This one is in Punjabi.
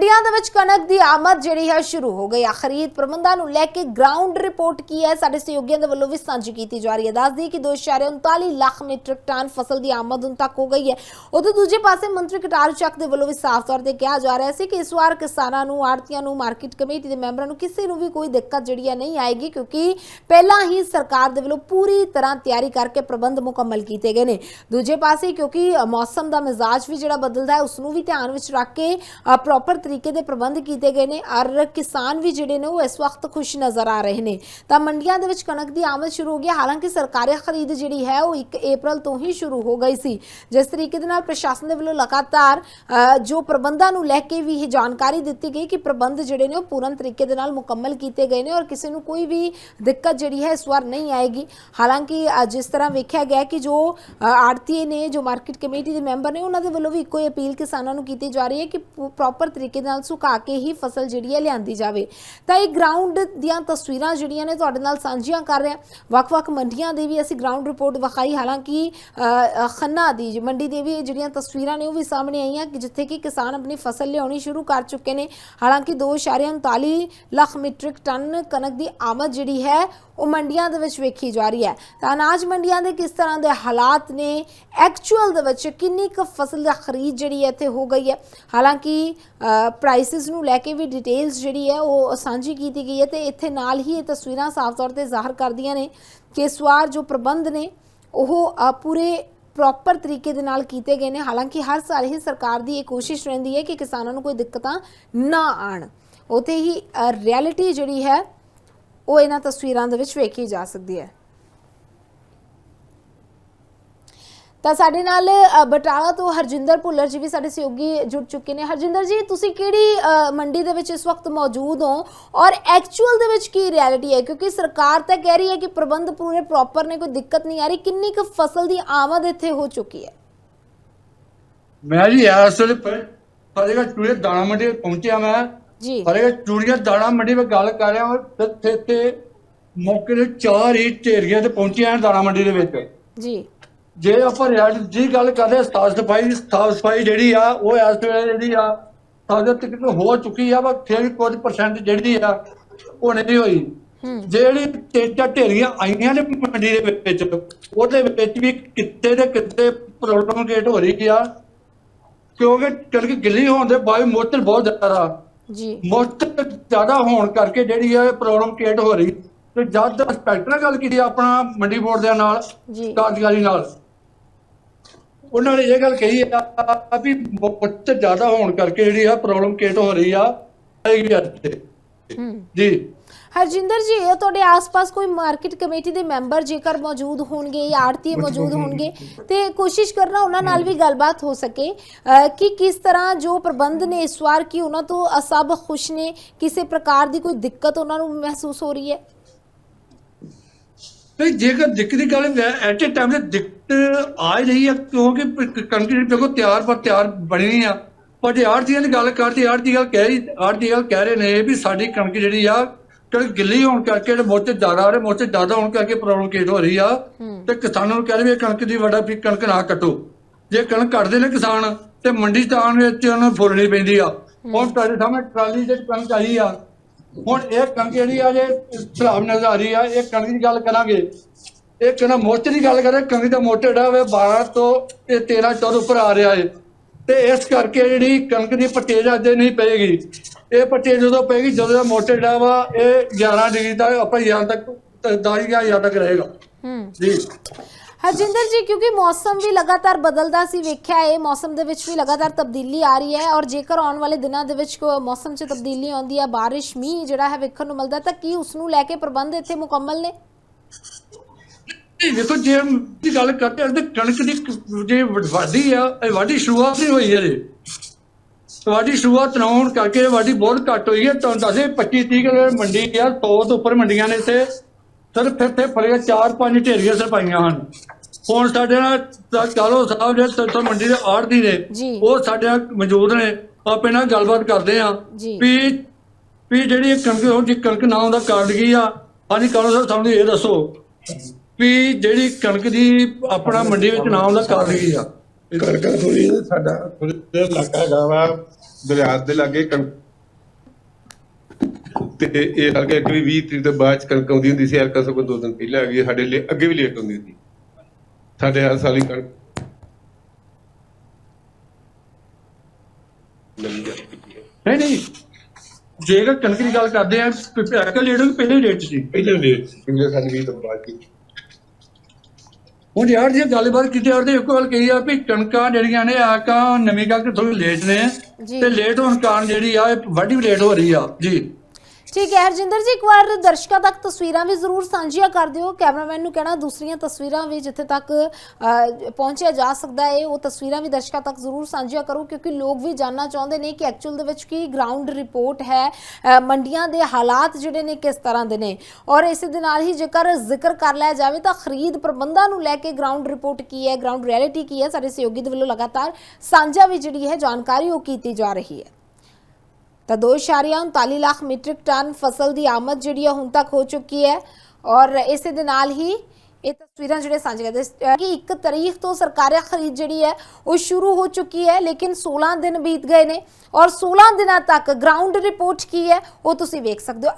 ਮੰਡੀਆਂ ਦੇ ਵਿੱਚ ਕਣਕ ਦੀ ਆਮਦ ਜਿਹੜੀ ਹੈ ਸ਼ੁਰੂ ਹੋ ਗਈ। ਆ ਖਰੀਦ ਪ੍ਰਬੰਧਾਂ ਨੂੰ ਲੈ ਕੇ ਗਰਾਊਂਡ ਰਿਪੋਰਟ ਕੀ ਹੈ, ਸਾਡੇ ਸਹਿਯੋਗੀਆਂ ਦੇ ਵੱਲੋਂ ਵੀ ਸਾਂਝੀ ਕੀਤੀ ਜਾ ਰਹੀ ਹੈ। ਦੱਸਦੀ ਕਿ 2.39 ਲੱਖ ਮੀਟ੍ਰਿਕ ਟਨ ਫਸਲ ਦੀ ਆਮਦ ਹੁਣ ਤੱਕ ਹੋ ਗਈ ਹੈ। ਉਦੋਂ ਦੂਜੇ ਪਾਸੇ ਮੰਤਰੀ ਕਟਾਰੂ ਚੱਕ ਦੇ ਵੱਲੋਂ ਵੀ ਸਾਫ਼ ਤੌਰ ਤੇ ਕਿਹਾ ਜਾ ਰਿਹਾ ਸੀ ਕਿ ਇਸ ਵਾਰ ਕਿਸਾਨਾਂ ਨੂੰ ਆੜਤੀਆਂ ਨੂੰ ਮਾਰਕੀਟ ਕਮੇਟੀ ਦੇ ਮੈਂਬਰਾਂ ਨੂੰ ਕਿਸੇ ਨੂੰ ਵੀ ਕੋਈ ਦਿੱਕਤ ਜਿਹੜੀ ਹੈ ਨਹੀਂ ਆਏਗੀ ਕਿਉਂਕਿ ਪਹਿਲਾਂ ਹੀ ਸਰਕਾਰ ਦੇ ਵੱਲੋਂ ਪੂਰੀ ਤਰ੍ਹਾਂ ਤਿਆਰੀ ਕਰਕੇ ਪ੍ਰਬੰਧ ਮੁਕੰਮਲ ਕੀਤੇ ਗਏ ਨੇ। ਦੂਜੇ ਪਾਸੇ ਕਿਉਂਕਿ ਮੌਸਮ ਦਾ ਮਿਜ਼ਾਜ ਵੀ ਜਿਹੜਾ ਬਦਲਦਾ ਹੈ ਉਸ ਨੂੰ ਵੀ ਧਿਆਨ ਵਿੱਚ ਰੱਖ ਕੇ ਪ੍ਰੋਪਰ ਤਰੀਕੇ ਦੇ ਪ੍ਰਬੰਧ ਕੀਤੇ ਗਏ ਨੇ। ਔਰ ਕਿਸਾਨ ਵੀ ਜਿਹੜੇ ਨੇ ਉਹ ਇਸ ਵਕਤ ਖੁਸ਼ ਨਜ਼ਰ ਆ ਰਹੇ ਨੇ। ਤਾਂ ਮੰਡੀਆਂ ਦੇ ਵਿੱਚ ਕਣਕ ਦੀ ਆਮਦ ਸ਼ੁਰੂ ਹੋ ਗਈ ਹਾਲਾਂਕਿ ਸਰਕਾਰੀ ਖਰੀਦ ਜਿਹੜੀ ਹੈ ਉਹ 1 ਅਪ੍ਰੈਲ ਤੋਂ ਹੀ ਸ਼ੁਰੂ ਹੋ ਗਈ ਸੀ। ਜਿਸ ਤਰੀਕੇ ਦੇ ਨਾਲ ਪ੍ਰਸ਼ਾਸਨ ਦੇ ਵੱਲੋਂ ਲਗਾਤਾਰ ਜੋ ਪ੍ਰਬੰਧਾਂ ਨੂੰ ਲੈ ਕੇ ਵੀ ਇਹ ਜਾਣਕਾਰੀ ਦਿੱਤੀ ਗਈ ਕਿ ਪ੍ਰਬੰਧ ਜਿਹੜੇ ਨੇ ਉਹ ਪੂਰਨ ਤਰੀਕੇ ਦੇ ਨਾਲ ਮੁਕੰਮਲ ਕੀਤੇ ਗਏ ਨੇ ਔਰ ਕਿਸੇ ਨੂੰ ਕੋਈ ਵੀ ਦਿੱਕਤ ਜਿਹੜੀ ਹੈ ਇਸ ਵਾਰ ਨਹੀਂ ਆਏਗੀ। ਹਾਲਾਂਕਿ ਜਿਸ ਤਰ੍ਹਾਂ ਵੇਖਿਆ ਗਿਆ ਕਿ ਜੋ ਆੜਤੀਏ ਨੇ, ਜੋ ਮਾਰਕੀਟ ਕਮੇਟੀ ਦੇ ਮੈਂਬਰ ਨੇ, ਉਹਨਾਂ ਦੇ ਵੱਲੋਂ ਵੀ ਇੱਕੋ ਹੀ ਅਪੀਲ ਕਿਸਾਨਾਂ ਨੂੰ ਕੀਤੀ ਜਾ ਰਹੀ ਹੈ ਕਿ ਪ੍ਰੋਪਰ ਤਰੀਕੇ ਨਾਲ ਸੁਕਾ ਕੇ ਹੀ ਫਸਲ ਜਿਹੜੀ ਹੈ ਲਿਆਂਦੀ ਜਾਵੇ। ਤਾਂ ਇਹ ਗਰਾਊਂਡ ਦੀਆਂ ਤਸਵੀਰਾਂ ਜਿਹੜੀਆਂ ਨੇ ਤੁਹਾਡੇ ਨਾਲ ਸਾਂਝੀਆਂ ਕਰ ਰਹੇ। ਹਾਂ ਵੱਖ-ਵੱਖ ਮੰਡੀਆਂ ਦੀ ਵੀ ਅਸੀਂ ਗਰਾਊਂਡ ਰਿਪੋਰਟ ਵਿਖਾਈ। ਹਾਲਾਂਕਿ ਖੰਨਾ ਦੀ ਮੰਡੀ ਦੇ ਵੀ ਇਹ ਜਿਹੜੀਆਂ ਤਸਵੀਰਾਂ ਨੇ ਉਹ ਵੀ ਸਾਹਮਣੇ ਆਈਆਂ ਕਿ ਜਿੱਥੇ ਕਿ ਕਿਸਾਨ ਆਪਣੀ ਫਸਲ ਲਿਆਉਣੀ ਸ਼ੁਰੂ ਕਰ ਚੁੱਕੇ ਨੇ। ਹਾਲਾਂਕਿ 2.39 ਲੱਖ ਮੀਟ੍ਰਿਕ ਟਨ ਕਣਕ ਦੀ ਆਮਦ ਜਿਹੜੀ ਹੈ, ਉਹ ਮੰਡੀਆਂ ਦੇ ਵਿੱਚ ਵੇਖੀ ਜਾ ਰਹੀ ਹੈ। ਤਾਂ ਅਨਾਜ ਮੰਡੀਆਂ ਦੇ ਕਿਸ ਤਰ੍ਹਾਂ ਦੇ ਹਾਲਾਤ ਨੇ? ਐਕਚੁਅਲ ਦੇ ਵਿੱਚ ਕਿੰਨੀ ਕੁ ਫਸਲ ਦਾ ਖਰੀਦ ਜਿਹੜੀ ਹੈ ਇੱਥੇ ਹੋ ਗਈ ਹੈ? ਹਾਲਾਂਕਿ ਪ੍ਰਾਈਸਿਸ ਨੂੰ ਲੈ ਕੇ ਵੀ ਡਿਟੇਲਸ ਜਿਹੜੀ ਹੈ ਉਹ ਸਾਂਝੀ ਕੀਤੀ ਗਈ ਹੈ ਤੇ ਇੱਥੇ ਨਾਲ ਹੀ ਇਹ ਤਸਵੀਰਾਂ ਸਾਫ਼ ਤੌਰ ਤੇ ਜ਼ਾਹਰ ਕਰਦੀਆਂ ਨੇ ਕਿ ਇਸ ਵਾਰ ਜੋ ਪ੍ਰਬੰਧ ਨੇ, ਉਹ ਪੂਰੇ ਪ੍ਰੋਪਰ ਤਰੀਕੇ ਦੇ ਨਾਲ ਕੀਤੇ ਗਏ ਨੇ। ਹਾਲਾਂਕਿ ਹਰ ਸਾਲ ਹੀ ਸਰਕਾਰ ਦੀ ਇਹ ਕੋਸ਼ਿਸ਼ ਰਹਿੰਦੀ ਹੈ ਕਿ ਕਿਸਾਨਾਂ ਨੂੰ ਕੋਈ ਦਿੱਕਤਾਂ ਨਾ ਆਣ। ਉਤੇ ਹੀ ਰਿਐਲਿਟੀ ਜਿਹੜੀ ਹੈ, ਉਹ ਇਹਨਾਂ ਤਸਵੀਰਾਂ ਦੇ ਵਿੱਚ ਵੇਖੀ ਜਾ ਸਕਦੀ ਹੈ। ਤਾਂ ਸਾਡੇ ਨਾਲ ਬਟਾਲਾ ਤੋਂ ਹਰਜਿੰਦਰ ਭੁੱਲਰ ਜੀ ਵੀ ਸਾਡੇ ਸਹਿਯੋਗੀ ਜੁੜ ਚੁੱਕੇ ਨੇ। ਹਰਜਿੰਦਰ ਜੀ ਤੁਸੀਂ ਕਿਹੜੀ ਮੰਡੀ ਦੇ ਵਿੱਚ ਇਸ ਵਕਤ ਮੌਜੂਦ ਹੋ ਔਰ ਐਕਚੁਅਲ ਦੇ ਵਿੱਚ ਕੀ ਰਿਐਲਿਟੀ ਹੈ? ਕਿਉਂਕਿ ਸਰਕਾਰ ਤਾਂ ਕਹਿ ਰਹੀ ਹੈ ਕਿ ਪ੍ਰਬੰਧ ਪੂਰੇ ਪ੍ਰੋਪਰ ਨੇ ਕੋਈ ਦਿੱਕਤ ਨਹੀਂ ਆ ਰਹੀ। ਕਿੰਨੀ ਕੁ ਫਸਲ ਦੀ ਆਮਦ ਇੱਥੇ ਹੋ ਚੁੱਕੀ ਹੈ? ਮੈਂ ਜੀ ਪ- ਫਤਿਹਗੜ੍ਹ ਚੂੜੀਆਂ ਦਾਣਾ ਮੰਡੀ ਪਹੁੰਚਿਆ ਮੈਂ। ਜੀ। ਫਤਿਹਗੜ੍ਹ ਚੂੜੀਆਂ ਦਾਣਾ ਮੰਡੀ ਵਿੱਚ ਗੱਲ ਕਰ ਰਿਹਾ ਹਾਂ ਤੇ ਤੇ ਮੌਕੇ ਦੇ ਚਾਰ ਹੀ ਢੇਰੀਆਂ ਤੇ ਪਹੁੰਚਿਆ ਦਾਣਾ ਮੰਡੀ ਦੇ ਵਿੱਚ। ਜੀ। ਜੇ ਆਪਾਂ ਰਿਆਲਟੀ ਦੀ ਗੱਲ ਕਰਦੇ ਸਾਫ਼ ਸਫ਼ਾਈ ਦੀ ਸਾਫ਼ ਸਫ਼ਾਈ ਜਿਹੜੀ ਆ ਉਹ ਇਸ ਵੇਲੇ ਜਿਹੜੀ ਆ ਸਾਡੇ ਤੱਕ ਹੋ ਚੁੱਕੀ ਆ ਪਰ ਫਿਰ ਵੀ ਕੁਝ ਪਰਸੈਂਟ ਜਿਹੜੀ ਆ ਉਹ ਨਹੀਂ ਹੋਈ। ਜਿਹੜੀ ਤੇਜਾ ਢੇਰੀਆਂ ਆਈਆਂ ਨੇ ਮੰਡੀ ਦੇ ਵਿੱਚ ਉਹਦੇ ਵਿੱਚ ਵੀ ਕਿਤੇ ਤੇ ਕਿਤੇ ਪ੍ਰੋਬਲਮ ਕ੍ਰੀਏਟ ਹੋ ਰਹੀ ਆ। ਕਿਉਂਕਿ ਕਣਕ ਗਿੱਲੀ ਹੋਣ ਦੇ ਬਾਅਦ ਮੋਟਰ ਬਹੁਤ ਜ਼ਿਆਦਾ। ਜੀ। ਮੋਟਰ ਜ਼ਿਆਦਾ ਹੋਣ ਕਰਕੇ ਜਿਹੜੀ ਆ ਪ੍ਰੋਬਲਮ ਕ੍ਰੀਏਟ ਹੋ ਰਹੀ। ਤੇ ਜਦ ਇੰਸਪੈਕਟਰ ਨਾਲ ਗੱਲ ਕੀਤੀ ਆਪਣਾ ਮੰਡੀ ਬੋਰਡ ਦੇ ਨਾਲ ਕਾਰਜਕਾਰੀ ਨਾਲ ਉਹਨਾਂ ਨੇ ਇਹ ਗੱਲ ਕਹੀ ਆ ਵੀ ਮੋਟਰ ਜ਼ਿਆਦਾ ਹੋਣ ਕਰਕੇ ਜਿਹੜੀ ਆ ਪ੍ਰੋਬਲਮ ਕ੍ਰੀਏਟ ਹੋ ਰਹੀ ਆ ਹੈਗੀ ਆ ਇੱਥੇ। ਹੂੰ। ਜੀ। ਹਰਜਿੰਦਰ ਜੀ ਇਹ ਤੁਹਾਡੇ ਆਸ-ਪਾਸ ਕੋਈ ਮਾਰਕੀਟ ਕਮੇਟੀ ਦੇ ਮੈਂਬਰ ਜੇਕਰ ਮੌਜੂਦ ਹੋਣਗੇ ਜਾਂ ਆੜਤੀ ਮੌਜੂਦ ਹੋਣਗੇ। ਤੇ ਕੋਸ਼ਿਸ਼ ਕਰਨਾ ਉਹਨਾਂ ਨਾਲ ਵੀ ਗੱਲਬਾਤ ਹੋ ਸਕੇ ਕਿ ਕਿਸ ਤਰ੍ਹਾਂ ਜੋ ਪ੍ਰਬੰਧ ਨੇ ਇਸ ਵਾਰ ਕੀ ਉਹਨਾਂ ਤੋਂ ਸਭ ਖੁਸ਼ ਨੇ ਕਿਸੇ ਪ੍ਰਕਾਰ ਦੀ ਕੋਈ ਦਿੱਕਤ ਉਹਨਾਂ ਨੂੰ ਮਹਿਸੂਸ ਹੋ ਰਹੀ ਹੈ? ਤੇ ਜੇਕਰ ਦਿੱਕਤ ਦੀ ਗੱਲ ਐਟ ਏ ਟਾਈਮ ਤੇ ਦਿੱਕਤ ਆ ਹੀ ਰਹੀ ਹੈ ਕਿਉਂਕਿ ਕੰਟਰੀ ਦੇਖੋ ਤਿਆਰ ਪਰ ਤਿਆਰ ਬਣੀ ਨਹੀਂ ਆ। ਪਰ ਜੇ ਆੜਤੀਆਂ ਦੀ ਗੱਲ ਕਰਦੀ ਆੜਤੀ ਗੱਲ ਕਹਿ ਰਹੀ ਆੜਤੀ ਗੱਲ ਕਹਿ ਰਹੇ ਨੇ ਵੀ ਸਾਡੀ ਕਣਕ ਜਿਹੜੀ ਆ ਕਣਕ ਗਿੱਲੀ ਹੋਣ ਕਰਕੇ ਜਿਹੜੇ ਮੋਚੇ ਜ਼ਿਆਦਾ ਆ ਰਹੇ ਮੋਚੇ ਜ਼ਿਆਦਾ ਹੋਣ ਕਰਕੇ ਪ੍ਰੋਬਲਮ ਕ੍ਰੀਏਟ ਹੋ ਰਹੀ ਆ। ਹੂੰ। ਤੇ ਕਿਸਾਨਾਂ ਨੂੰ ਕਹਿ ਰਹੇ ਵੀ ਕਣਕ ਦੀ ਵੱਡਾ ਵੀ ਕਣਕ ਨਾ ਕੱਟੋ। ਜੇ ਕਣਕ ਕੱਟਦੇ ਨੇ ਕਿਸਾਨ ਤੇ ਮੰਡੀ ਚ ਆਉਣ ਵਿੱਚ ਉਹਨਾਂ ਨੂੰ ਫੁੱਲਣੀ ਪੈਂਦੀ ਆ। ਹੁਣ ਤੁਹਾਡੇ ਸਾਹਮਣੇ ਟਰਾਲੀ ਦੇ ਕਣਕ ਆਈ ਆ। ਹੁਣ ਇਹ ਕਣਕ ਜਿਹੜੀ ਆ ਜੇ ਸਲਾਬ ਨਜ਼ਰ ਆ ਰਹੀ ਆ ਇਹ ਕਣਕ ਦੀ ਗੱਲ ਕਰਾਂਗੇ। ਇਹ ਕਹਿੰਦਾ ਮੋਟੇ ਦੀ ਗੱਲ ਕਰਾਂ ਕਣਕ ਦਾ ਮੋਟੇ ਜਿਹੜਾ ਵੇ 12 ਤੋਂ ਤੇ 13 14 ਉੱਪਰ ਆ ਰਿਹਾ ਹੈ ਤੇ ਇਸ ਕਰਕੇ ਜਿਹੜੀ ਕਣਕ ਦੀ ਪੱਟੇ ਜਾਂਦੇ ਨਹੀਂ ਪਏਗੀ। ਇਹ ਪੱਟੇ ਜਦੋਂ ਪਏਗੀ ਜਦੋਂ ਦਾ ਮੋਟੇ ਜਿਹੜਾ ਵਾ ਇਹ 11 ਡਿਗਰੀ ਦਾ ਆਪਾਂ 11 ਤੱਕ 10 11 ਤੱਕ ਰਹੇਗਾ। ਹੂੰ। ਜੀ। ਹਰਜਿੰਦਰ ਜੀ, ਕਿਉਂਕਿ ਮੌਸਮ ਵੀ ਲਗਾਤਾਰ ਬਦਲਦਾ ਸੀ, ਵੇਖਿਆ ਹੈ ਮੌਸਮ ਦੇ ਵਿੱਚ ਵੀ ਲਗਾਤਾਰ ਤਬਦੀਲੀ ਆ ਰਹੀ ਹੈ ਔਰ ਜੇਕਰ ਆਉਣ ਵਾਲੇ ਦਿਨਾਂ ਦੇ ਵਿੱਚ ਮੌਸਮ 'ਚ ਤਬਦੀਲੀ ਆਉਂਦੀ ਹੈ ਬਾਰਿਸ਼, ਮੀਂਹ ਜਿਹੜਾ ਹੈ ਵੇਖਣ ਨੂੰ ਮਿਲਦਾ, ਤਾਂ ਕੀ ਉਸ ਨੂੰ ਲੈ ਕੇ ਪ੍ਰਬੰਧ ਇੱਥੇ ਮੁਕੰਮਲ ਨੇ? ਇਹ ਦੇਖੋ, ਜੇ ਦੀ ਗੱਲ ਕਰਦੇ ਹਾਂ ਕਣਕ ਦੀ ਜੇ ਵਾਢੀ ਆ, ਇਹ ਵਾਢੀ ਸ਼ੁਰੂਆਤ ਨਹੀਂ ਹੋਈ ਹੈ ਜੀ। ਵਾਢੀ ਸ਼ੁਰੂਆਤ ਨਾ ਹੋਣ ਕਰਕੇ ਵਾਢੀ ਬਹੁਤ ਘੱਟ ਹੋਈ ਹੈ, ਤੁਹਾਨੂੰ ਦੱਸੇ 25 30 ਮੰਡੀ ਆ 100 ਤੋਂ ਉੱਪਰ ਮੰਡੀਆਂ ਨੇ ਇੱਥੇ। ਸਰ ਫਿਰ ਤੇ ਫੜਿਆ ਚਾਰ ਪੰਜ ਢੇਰੀਆਂ ਸਰ ਪਾਈਆਂ ਹਨ। ਹੁਣ ਸਾਡੇ ਨਾਲ ਚਾਲੋ ਸਾਹਿਬ ਜਿਹੜੇ ਸਰ ਮੰਡੀ ਦੇ ਆੜਦੀ ਨੇ। ਉਹ ਸਾਡੇ ਨਾਲ ਮੌਜੂਦ ਨੇ। ਆਪੇ ਨਾਲ ਗੱਲਬਾਤ ਕਰਦੇ ਆ। ਵੀ ਵੀ ਜਿਹੜੀ ਕਣਕ ਹੁਣ ਜੀ ਕਣਕ ਨਾ ਹੁੰਦਾ ਕਾਰਨ ਕੀ ਆ? ਹਾਂਜੀ ਕਾਲੋ ਸਾਹਿਬ ਸਾਨੂੰ ਇਹ ਦੱਸੋ ਵੀ ਜਿਹੜੀ ਕਣਕ ਦੀ ਆਪਣਾ ਮੰਡੀ ਵਿੱਚ ਨਾ ਆਉਂਦਾ ਕਾਰਨ ਕੀ ਆ? ਕਣਕਾਂ ਥੋੜੀ ਸਾਡਾ ਥੋੜੀ ਜਿਹਾ ਇਲਾਕਾ ਹੈਗਾ ਵਾ ਦਰਿਆ ਦੇ ਲਾਗੇ ਕਣਕ ਤੇ ਇਹ ਕਰਕੇ ਅੱਗੇ ਵੀ 20 ਤਰੀਕ ਤੋਂ ਬਾਅਦ ਚ ਕਣਕ ਆਉਂਦੀ ਹੁੰਦੀ ਸੀ ਐਰਕਾ ਸਗੋਂ ਦੋ ਦਿਨ ਪਹਿਲਾਂ ਆ ਗਈ ਸਾਡੇ ਲਈ ਅੱਗੇ ਵੀ ਲੇਟ ਹੁੰਦੀ ਸੀ। ਸਾਡੇ ਹਰ ਸਾਲ ਹੀ ਕਣਕ ਹੈ ਨਹੀਂ ਨਹੀਂ। ਜੇਕਰ ਕਣਕ ਦੀ ਗੱਲ ਕਰਦੇ ਆ ਐਕਲ ਲੇਟ ਨੂੰ ਪਹਿਲੇ ਲੇਟ ਸੀ। ਪਹਿਲੇ ਲੇਟ ਸੀ ਪਿਛਲੇ ਸਾਲ ਵੀ ਤੋਂ ਬਾਅਦ ਕੀ ਹੁਣ ਯਾਰ ਜੇ ਗੱਲਬਾਤ ਕੀਤੀ ਯਾਰ ਤੇ ਇੱਕ ਗੱਲ ਕਹੀ ਆ ਵੀ ਕਣਕਾਂ ਜਿਹੜੀਆਂ ਨੇ ਆ ਕਾ ਨਵੀਂ ਕਰਕੇ ਥੋੜੀ ਲੇਟ ਨੇ। ਤੇ ਲੇਟ ਹੋਣ ਕਾਰਨ ਜਿਹੜੀ ਆ ਇਹ ਵਾਢੀ ਵੀ ਲੇਟ ਹੋ ਰਹੀ ਆ। ਜੀ। ਠੀਕ ਹੈ, ਹਰਜਿੰਦਰ ਜੀ, ਇੱਕ ਵਾਰ ਦਰਸ਼ਕਾਂ ਤੱਕ ਤਸਵੀਰਾਂ ਵੀ ਜ਼ਰੂਰ ਸਾਂਝੀਆਂ ਕਰ ਦਿਓ। ਕੈਮਰਾਮੈਨ ਨੂੰ ਕਹਿਣਾ, ਦੂਸਰੀਆਂ ਤਸਵੀਰਾਂ ਵੀ ਜਿੱਥੇ ਤੱਕ ਪਹੁੰਚਿਆ ਜਾ ਸਕਦਾ ਹੈ, ਉਹ ਤਸਵੀਰਾਂ ਵੀ ਦਰਸ਼ਕਾਂ ਤੱਕ ਜ਼ਰੂਰ ਸਾਂਝੀਆਂ ਕਰੋ, ਕਿਉਂਕਿ ਲੋਕ ਵੀ ਜਾਨਣਾ ਚਾਹੁੰਦੇ ਨੇ ਕਿ ਐਕਚੁਅਲ ਦੇ ਵਿੱਚ ਕੀ ਗਰਾਊਂਡ ਰਿਪੋਰਟ ਹੈ ਮੰਡੀਆਂ ਦੇ ਹਾਲਾਤ ਜਿਹੜੇ ਨੇ ਕਿਸ ਤਰ੍ਹਾਂ ਦੇ ਨੇ। ਔਰ ਇਸੇ ਦੇ ਨਾਲ ਹੀ ਜੇਕਰ ਜ਼ਿਕਰ ਕਰ ਲਿਆ ਜਾਵੇ, ਤਾਂ ਖਰੀਦ ਪ੍ਰਬੰਧਾਂ ਨੂੰ ਲੈ ਕੇ ਗਰਾਊਂਡ ਰਿਪੋਰਟ ਕੀ ਹੈ ਗਰਾਊਂਡ ਰਿਐਲਿਟੀ ਕੀ ਹੈ, ਸਾਡੇ ਸਹਿਯੋਗੀ ਦੇ ਵੱਲੋਂ ਲਗਾਤਾਰ ਸਾਂਝਾ ਵੀ ਜਿਹੜੀ ਹੈ, ਜਾਣਕਾਰੀ ਉਹ ਕੀਤੀ ਜਾ ਰਹੀ ਹੈ। ਤਾਂ 2.39 ਲੱਖ ਮੀਟ੍ਰਿਕ ਟਨ ਫਸਲ ਦੀ ਆਮਦ ਜਿਹੜੀ ਹੈ ਹੁਣ ਤੱਕ ਹੋ ਚੁੱਕੀ ਹੈ। ਔਰ ਇਸੇ ਦੇ ਨਾਲ ਹੀ ਇਹ ਤਸਵੀਰਾਂ ਜਿਹੜੇ ਸਾਂਝੇ ਕਰਦੇ ਕਿ 1 ਤਰੀਕ ਤੋਂ ਸਰਕਾਰੀ ਖਰੀਦ ਜਿਹੜੀ ਹੈ, ਉਹ ਸ਼ੁਰੂ ਹੋ ਚੁੱਕੀ ਹੈ, ਲੇਕਿਨ 16 ਦਿਨ ਬੀਤ ਗਏ ਨੇ। ਔਰ 16 ਦਿਨਾਂ ਤੱਕ ਗਰਾਊਂਡ ਰਿਪੋਰਟ ਕੀ ਹੈ, ਉਹ ਤੁਸੀਂ ਵੇਖ ਸਕਦੇ ਹੋ।